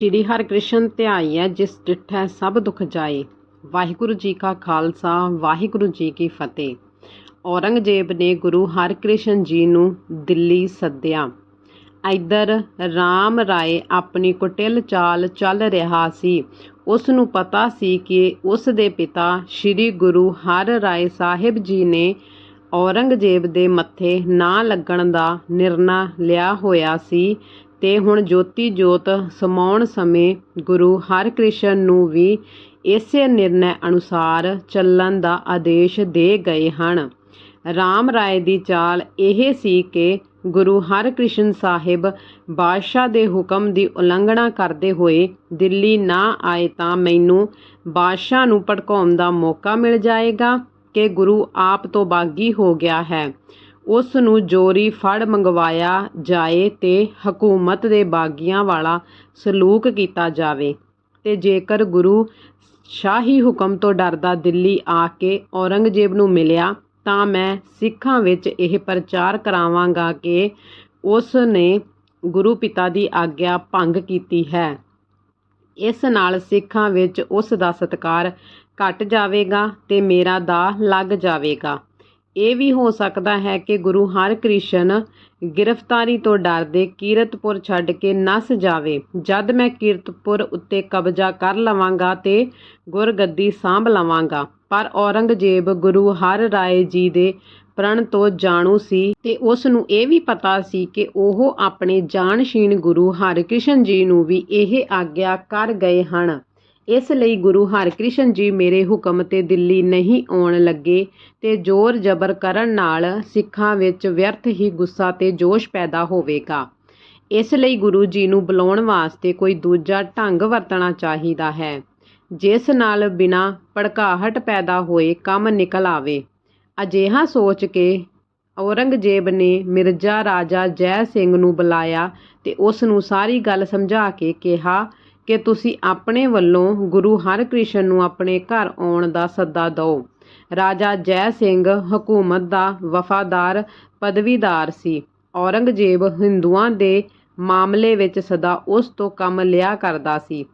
ਸ੍ਰੀ ਹਰਿਕ੍ਰਿਸ਼ਨ ਹੈ, ਜਿਸ ਡਿਠੈ ਸਭ ਦੁਖ ਜਾਏ। ਵਾਹਿਗੁਰੂ ਜੀ ਕਾ ਖਾਲਸਾ, ਵਾਹਿਗੁਰੂ ਜੀ ਕੀ ਫਤਿਹ। ਔਰੰਗਜ਼ੇਬ ਨੇ ਗੁਰੂ ਹਰਿਕ੍ਰਿਸ਼ਨ ਜੀ ਨੂੰ ਦਿੱਲੀ ਸੱਦਿਆ। ਇੱਧਰ ਰਾਮ ਰਾਏ ਆਪਣੀ ਕੁਟਿਲ ਚਾਲ ਚੱਲ ਰਿਹਾ ਸੀ। ਉਸ ਨੂੰ ਪਤਾ ਸੀ ਕਿ ਉਸ ਦੇ ਪਿਤਾ ਸ੍ਰੀ ਗੁਰੂ ਹਰ ਰਾਏ ਸਾਹਿਬ ਜੀ ਨੇ ਔਰੰਗਜ਼ੇਬ ਦੇ ਮੱਥੇ ਨਾ ਲੱਗਣ ਦਾ ਨਿਰਣਾ ਲਿਆ ਹੋਇਆ ਸੀ ਅਤੇ ਹੁਣ ਜੋਤੀ ਜੋਤ ਸਮਾਉਣ ਸਮੇਂ ਗੁਰੂ ਹਰਿਕ੍ਰਿਸ਼ਨ ਨੂੰ ਵੀ ਇਸੇ ਨਿਰਣੈ ਅਨੁਸਾਰ ਚੱਲਣ ਦਾ ਆਦੇਸ਼ ਦੇ ਗਏ ਹਨ। ਰਾਮ ਰਾਏ ਦੀ ਚਾਲ ਇਹ ਸੀ ਕਿ ਗੁਰੂ ਹਰਿਕ੍ਰਿਸ਼ਨ ਸਾਹਿਬ ਬਾਦਸ਼ਾਹ ਦੇ ਹੁਕਮ ਦੀ ਉਲੰਘਣਾ ਕਰਦੇ ਹੋਏ ਦਿੱਲੀ ਨਾ ਆਏ ਤਾਂ ਮੈਨੂੰ ਬਾਦਸ਼ਾਹ ਨੂੰ ਭੜਕਾਉਣ ਦਾ ਮੌਕਾ ਮਿਲ ਜਾਏਗਾ ਕਿ ਗੁਰੂ ਆਪ ਤੋਂ ਬਾਗੀ ਹੋ ਗਿਆ ਹੈ। ਉਸ ਨੂੰ ਜੋਰੀ ਫੜ ਮੰਗਵਾਇਆ ਜਾਏ ਤੇ ਹਕੂਮਤ ਦੇ ਬਾਗੀਆਂ ਵਾਲਾ ਸਲੂਕ ਕੀਤਾ ਜਾਵੇ। ਤੇ ਜੇਕਰ ਗੁਰੂ ਸ਼ਾਹੀ ਹੁਕਮ ਤੋਂ ਡਰਦਾ ਦਿੱਲੀ ਆ ਕੇ ਔਰੰਗਜ਼ੇਬ ਨੂੰ ਮਿਲਿਆ, ਤਾਂ ਮੈਂ ਸਿੱਖਾਂ ਵਿੱਚ ਇਹ ਪ੍ਰਚਾਰ ਕਰਾਵਾਂਗਾ ਕਿ ਉਸ ਨੇ ਗੁਰੂ ਪਿਤਾ ਦੀ ਆਗਿਆ ਭੰਗ ਕੀਤੀ ਹੈ। ਇਸ ਨਾਲ ਸਿੱਖਾਂ ਵਿੱਚ ਉਸ ਦਾ ਸਤਿਕਾਰ ਘਟ ਜਾਵੇਗਾ ਤੇ ਮੇਰਾ ਦਾ ਲੱਗ ਜਾਵੇਗਾ। ਇਹ ਵੀ ਹੋ ਸਕਦਾ ਹੈ ਕਿ ਗੁਰੂ ਹਰਿਕ੍ਰਿਸ਼ਨ ਗ੍ਰਿਫਤਾਰੀ ਤੋਂ ਡਰਦੇ ਕੀਰਤਪੁਰ ਛੱਡ ਕੇ ਨਸ ਜਾਵੇ। ਜਦ ਮੈਂ ਕੀਰਤਪੁਰ ਉੱਤੇ ਕਬਜ਼ਾ ਕਰ ਲਵਾਂਗਾ ਤੇ ਗੁਰਗੱਦੀ ਸਾਂਭ ਲਵਾਂਗਾ। ਪਰ ਔਰੰਗਜ਼ੇਬ ਗੁਰੂ ਹਰ ਰਾਏ ਜੀ ਦੇ ਪ੍ਰਣ ਤੋਂ ਜਾਣੂ ਸੀ ਤੇ ਉਸ ਨੂੰ ਇਹ ਵੀ ਪਤਾ ਸੀ ਕਿ ਉਹ ਆਪਣੇ ਜਾਣਸ਼ੀਨ ਗੁਰੂ ਹਰਿਕ੍ਰਿਸ਼ਨ ਜੀ ਨੂੰ ਵੀ ਇਹ ਆਗਿਆ ਕਰ ਗਏ ਹਨ। ਇਸ ਲਈ ਗੁਰੂ ਹਰਿਕ੍ਰਿਸ਼ਨ ਜੀ ਮੇਰੇ ਹੁਕਮ ਤੇ ਦਿੱਲੀ ਨਹੀਂ ਆਉਣ ਲੱਗੇ ਤੇ ਜ਼ੋਰ ਜ਼ਬਰ ਕਰਨ ਨਾਲ ਸਿੱਖਾਂ ਵਿੱਚ ਵਿਅਰਥ ਹੀ ਗੁੱਸਾ ਤੇ ਜੋਸ਼ ਪੈਦਾ ਹੋਵੇਗਾ। ਇਸ ਲਈ ਗੁਰੂ ਜੀ ਨੂੰ ਬੁਲਾਉਣ ਵਾਸਤੇ ਕੋਈ ਦੂਜਾ ਢੰਗ ਵਰਤਣਾ ਚਾਹੀਦਾ ਹੈ, ਜਿਸ ਨਾਲ ਬਿਨਾਂ ਭੜਕਾਹਟ ਪੈਦਾ ਹੋਏ ਕੰਮ ਨਿਕਲ ਆਵੇ। ਅਜਿਹਾ ਸੋਚ ਕੇ ਔਰੰਗਜ਼ੇਬ ਨੇ ਮਿਰਜ਼ਾ ਰਾਜਾ ਜੈ ਸਿੰਘ ਨੂੰ ਬੁਲਾਇਆ ਤੇ ਉਸ ਨੂੰ ਸਾਰੀ ਗੱਲ ਸਮਝਾ ਕੇ ਕਿਹਾ ਕਿ ਤੁਸੀਂ ਆਪਣੇ ਵੱਲੋਂ ਗੁਰੂ ਹਰਕ੍ਰਿਸ਼ਨ ਨੂੰ ਆਪਣੇ ਘਰ ਆਉਣ ਦਾ ਸੱਦਾ ਦਿਓ। ਰਾਜਾ ਜੈ ਸਿੰਘ ਹਕੂਮਤ ਦਾ ਵਫਾਦਾਰ, ਪਦਵੀਦਾਰ ਸੀ। ਔਰੰਗਜ਼ੇਬ ਹਿੰਦੂਆਂ ਦੇ ਮਾਮਲੇ ਵਿੱਚ ਸਦਾ ਉਸ ਤੋਂ ਕੰਮ ਲਿਆ ਕਰਦਾ ਸੀ।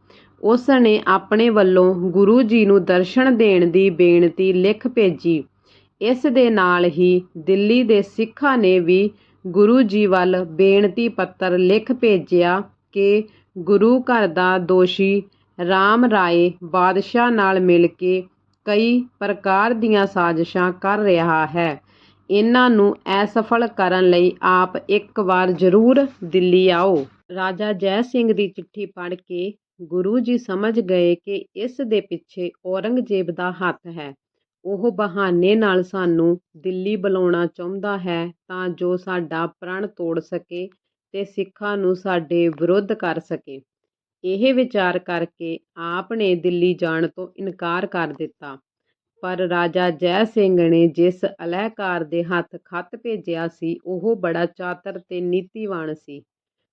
ਉਸ ਨੇ ਆਪਣੇ ਵੱਲੋਂ ਗੁਰੂ ਜੀ ਨੂੰ ਦਰਸ਼ਨ ਦੇਣ ਦੀ ਬੇਨਤੀ ਲਿਖ ਭੇਜੀ। ਇਸ ਦੇ ਨਾਲ ਹੀ ਦਿੱਲੀ ਦੇ ਸਿੱਖਾਂ ਨੇ ਵੀ ਗੁਰੂ ਜੀ ਵੱਲ ਬੇਨਤੀ ਪੱਤਰ ਲਿਖ ਭੇਜਿਆ ਕਿ ਗੁਰੂ ਘਰ ਦਾ ਦੋਸ਼ੀ ਰਾਮ ਰਾਏ ਬਾਦਸ਼ਾਹ ਨਾਲ ਮਿਲ ਕੇ ਕਈ ਪ੍ਰਕਾਰ ਦੀਆਂ ਸਾਜ਼ਿਸ਼ਾਂ ਕਰ ਰਿਹਾ ਹੈ। ਇਹਨਾਂ ਨੂੰ ਅਸਫਲ ਕਰਨ ਲਈ ਆਪ ਇੱਕ ਵਾਰ ਜ਼ਰੂਰ ਦਿੱਲੀ ਆਓ। ਰਾਜਾ ਜੈ ਸਿੰਘ ਦੀ ਚਿੱਠੀ ਪੜ੍ਹ ਕੇ ਗੁਰੂ ਜੀ ਸਮਝ ਗਏ ਕਿ ਇਸ ਦੇ ਪਿੱਛੇ ਔਰੰਗਜ਼ੇਬ ਦਾ ਹੱਥ ਹੈ। ਉਹ ਬਹਾਨੇ ਨਾਲ ਸਾਨੂੰ ਦਿੱਲੀ ਬੁਲਾਉਣਾ ਚਾਹੁੰਦਾ ਹੈ ਤਾਂ ਜੋ ਸਾਡਾ ਪ੍ਰਣ ਤੋੜ ਸਕੇ। ਤੇ ਸਿੱਖਾਂ ਨੂੰ ਸਾਡੇ ਵਿਰੁੱਧ ਕਰ ਸਕੇ। ਇਹ ਵਿਚਾਰ ਕਰਕੇ ਆਪ ਨੇ ਦਿੱਲੀ ਜਾਣ ਤੋਂ ਇਨਕਾਰ ਕਰ ਦਿੱਤਾ। ਪਰ ਰਾਜਾ ਜੈ ਸਿੰਘ ਨੇ ਜਿਸ ਅਲਹਿਕਾਰ ਦੇ ਹੱਥ ਖੱਤ ਭੇਜਿਆ ਸੀ, ਉਹ ਬੜਾ ਚਾਤਰ ਤੇ ਨੀਤੀਵਾਨ ਸੀ।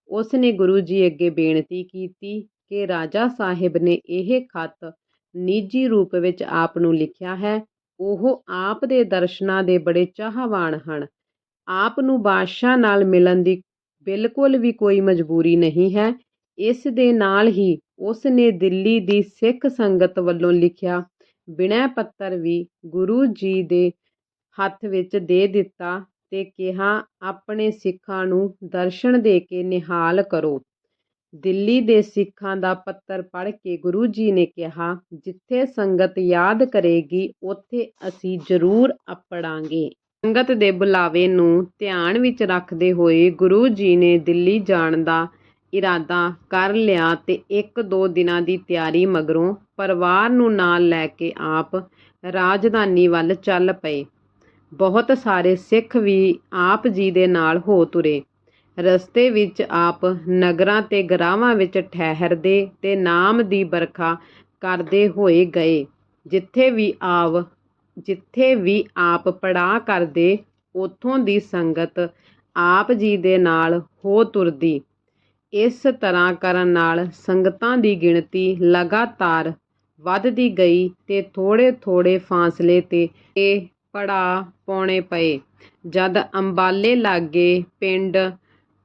ਉਸ ਨੇ ਗੁਰੂ ਜੀ ਅੱਗੇ ਬੇਨਤੀ ਕੀਤੀ ਕਿ ਰਾਜਾ ਸਾਹਿਬ ਨੇ ਇਹ ਖੱਤ ਨਿੱਜੀ ਰੂਪ ਵਿੱਚ ਆਪ ਨੂੰ ਲਿਖਿਆ ਹੈ। ਉਹ ਆਪ ਦੇ ਦਰਸ਼ਨਾਂ ਦੇ ਬੜੇ ਚਾਹਵਾਨ ਹਨ। ਆਪ ਨੂੰ ਬਾਦਸ਼ਾਹ ਨਾਲ ਮਿਲਣ ਦੀ ਬਿਲਕੁਲ ਵੀ ਕੋਈ ਮਜਬੂਰੀ ਨਹੀਂ ਹੈ। ਇਸ ਦੇ ਨਾਲ ਹੀ ਉਸ ਨੇ ਦਿੱਲੀ ਦੀ ਸਿੱਖ ਸੰਗਤ ਵੱਲੋਂ ਲਿਖਿਆ, ਬਿਨੈ ਪੱਤਰ ਵੀ ਗੁਰੂ ਜੀ ਦੇ ਹੱਥ ਵਿੱਚ ਦੇ ਦਿੱਤਾ ਤੇ ਕਿਹਾ, ਆਪਣੇ ਸਿੱਖਾਂ ਨੂੰ ਦਰਸ਼ਨ ਦੇ ਕੇ ਨਿਹਾਲ ਕਰੋ। ਦਿੱਲੀ ਦੇ ਸਿੱਖਾਂ ਦਾ ਪੱਤਰ ਪੜ੍ਹ ਕੇ ਗੁਰੂ ਜੀ ਨੇ ਕਿਹਾ, ਜਿੱਥੇ ਸੰਗਤ ਯਾਦ ਕਰੇਗੀ, ਉੱਥੇ ਅਸੀਂ ਜ਼ਰੂਰ ਅਪੜਾਂਗੇ ਸੰਗਤ ਦੇ ਬੁਲਾਵੇ ਨੂੰ ਧਿਆਨ ਵਿੱਚ ਰੱਖਦੇ ਹੋਏ ਗੁਰੂ ਜੀ ਨੇ ਦਿੱਲੀ ਜਾਣ ਦਾ ਇਰਾਦਾ ਕਰ ਲਿਆ ਤੇ ਇੱਕ ਦੋ ਦਿਨਾਂ ਦੀ ਤਿਆਰੀ ਮਗਰੋਂ ਪਰਿਵਾਰ ਨੂੰ ਨਾਲ ਲੈ ਕੇ ਆਪ ਰਾਜਧਾਨੀ ਵੱਲ ਚੱਲ ਪਏ। ਬਹੁਤ ਸਾਰੇ ਸਿੱਖ ਵੀ ਆਪ ਜੀ ਦੇ ਨਾਲ ਹੋ ਤੁਰੇ। ਰਸਤੇ ਵਿੱਚ ਆਪ ਨਗਰਾਂ ਤੇ ਗਰਾਵਾਂ ਵਿੱਚ ਠਹਿਰਦੇ ਤੇ ਨਾਮ ਦੀ ਬਰਖਾ ਕਰਦੇ ਹੋਏ ਗਏ, ਜਿੱਥੇ ਵੀ ਆਵ ਜਿੱਥੇ ਵੀ ਆਪ ਪੜਾਅ ਕਰਦੇ, ਉਥੋਂ ਦੀ ਸੰਗਤ ਆਪ ਜੀ ਦੇ ਨਾਲ ਹੋ ਤੁਰਦੀ। ਇਸ ਤਰ੍ਹਾਂ ਕਰਨ ਨਾਲ ਸੰਗਤਾਂ ਦੀ ਗਿਣਤੀ ਲਗਾਤਾਰ ਵੱਧਦੀ ਗਈ ਤੇ ਥੋੜੇ ਥੋੜੇ ਫਾਸਲੇ ਤੇ ਇਹ ਪੜਾ ਪਾਉਣੇ ਪਏ। ਜਦ ਅੰਬਾਲੇ ਲਾਗੇ ਪਿੰਡ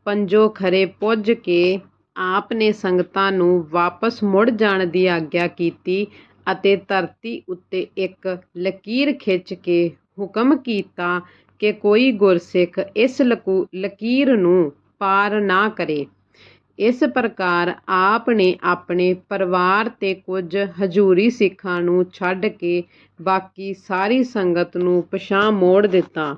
ਪੰਜੋ ਖਰੇ ਪੁੱਜ ਕੇ ਆਪ ਨੇ ਸੰਗਤਾਂ ਨੂੰ ਵਾਪਸ ਮੁੜ ਜਾਣ ਦੀ ਆਗਿਆ ਕੀਤੀ ਅਤੇ ਧਰਤੀ ਉੱਤੇ ਇੱਕ ਲਕੀਰ ਖਿੱਚ ਕੇ ਹੁਕਮ ਕੀਤਾ ਕਿ ਕੋਈ ਗੁਰਸਿੱਖ ਇਸ ਲਕੂ, ਲਕੀਰ ਨੂੰ ਪਾਰ ਨਾ ਕਰੇ। ਇਸ ਪ੍ਰਕਾਰ ਆਪ ਨੇ ਆਪਣੇ ਪਰਿਵਾਰ ਤੇ ਕੁਝ ਹਜ਼ੂਰੀ ਸਿੱਖਾਂ ਨੂੰ ਛੱਡ ਕੇ ਬਾਕੀ ਸਾਰੀ ਸੰਗਤ ਨੂੰ ਪਿਛਾਂਹ ਮੋੜ ਦਿੱਤਾ।